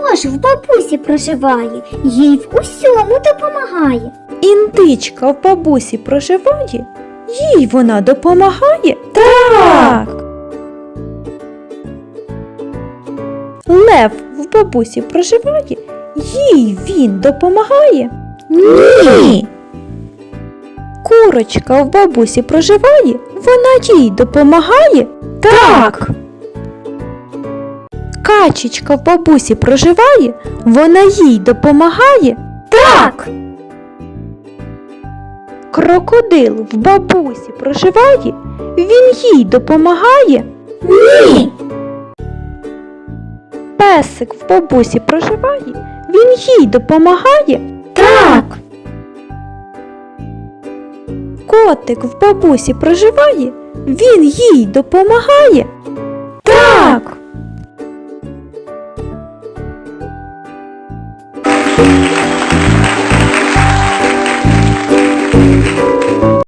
теж в бабусі проживає, їй в усьому допомагає. Індичка в бабусі проживає, їй вона допомагає? Так. Лев в бабусі проживає, їй він допомагає? Ні. Курочка в бабусі проживає, вона їй допомагає? Так. Качечка в бабусі проживає, вона їй допомагає? Так. Крокодил в бабусі проживає, він їй допомагає? Ні. Песик в бабусі проживає, він їй допомагає? Так. Котик в бабусі проживає, він їй допомагає?